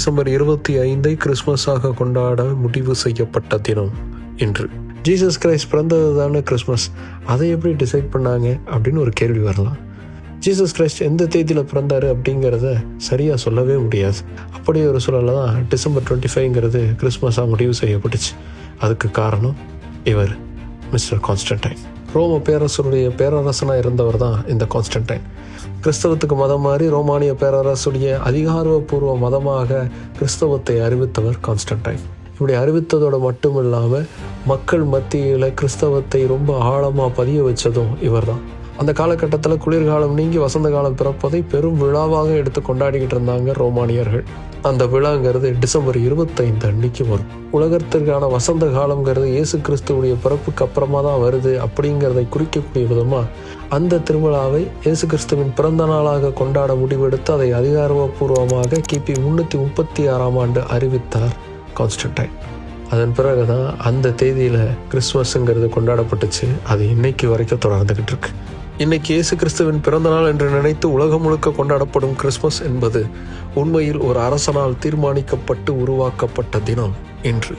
December இருபத்தி ஐந்தை கிறிஸ்மஸாக கொண்டாட முடிவு செய்யப்பட்ட தினம் இன்று. ஜீசஸ் கிரைஸ்ட் பிறந்தது தானே கிறிஸ்மஸ்? அதை எப்படி டிசைட் பண்ணாங்க? அப்படின்னு ஒரு கேள்வி வரலாம். ஜீசஸ் கிரைஸ்ட் எந்த தேதியில் பிறந்தாரு அப்படிங்கிறத சரியாக சொல்லவே முடியாது. அப்படி ஒரு சூழலில் தான் டிசம்பர் டுவெண்ட்டி ஃபைவ்ங்கிறது கிறிஸ்மஸாக முடிவு செய்யப்பட்டுச்சு. அதுக்கு காரணம் இவர் மிஸ்டர் கான்ஸ்டன்டைன். ரோம பேரரசருடைய பேரரசனாக இருந்தவர் தான் இந்த கான்ஸ்டன்டைன். கிறிஸ்தவத்துக்கு மதம் மாதிரி ரோமானிய பேரரசுடைய அதிகாரப்பூர்வ மதமாக கிறிஸ்தவத்தை அறிவித்தவர் கான்ஸ்டன்டைன். இப்படி அறிவித்ததோடு மட்டும் இல்லாமல் மக்கள் மத்தியில் கிறிஸ்தவத்தை ரொம்ப ஆழமாக பதிய வச்சதும் இவர்தான். அந்த காலகட்டத்தில் குளிர்காலம் நீங்கி வசந்த காலம் பிறப்பதை பெரும் விழாவாக எடுத்து கொண்டாடிக்கிட்டு இருந்தாங்க ரோமானியர்கள். அந்த விழாங்கிறது டிசம்பர் இருபத்தைந்து அன்னைக்கு வரும். உலகத்திற்கான வசந்த காலம்ங்கிறது இயேசு கிறிஸ்துவுடைய பிறப்புக்கு அப்புறமா தான் வருது அப்படிங்கிறதை குறிக்கக்கூடிய விதமாக அந்த திருவிழாவை இயேசு கிறிஸ்துவின் பிறந்த நாளாக கொண்டாட முடிவெடுத்து அதை அதிகாரப்பூர்வமாக கிபி முன்னூற்றி முப்பத்தி ஆறாம் ஆண்டு அறிவித்தார் கான்ஸ்டன்டைன். அதன் பிறகு தான் அந்த தேதியில் கிறிஸ்மஸுங்கிறது கொண்டாடப்பட்டுச்சு. அது இன்னைக்கு வரைக்கும் தொடர்ந்துகிட்டு இருக்கு. இன்னைக்கு இயேசு கிறிஸ்துவின் பிறந்தநாள் என்று நினைத்து உலகம் முழுக்க கொண்டாடப்படும் கிறிஸ்மஸ் என்பது உண்மையில் ஒரு அரசனால் தீர்மானிக்கப்பட்டு உருவாக்கப்பட்ட தினம் இன்று.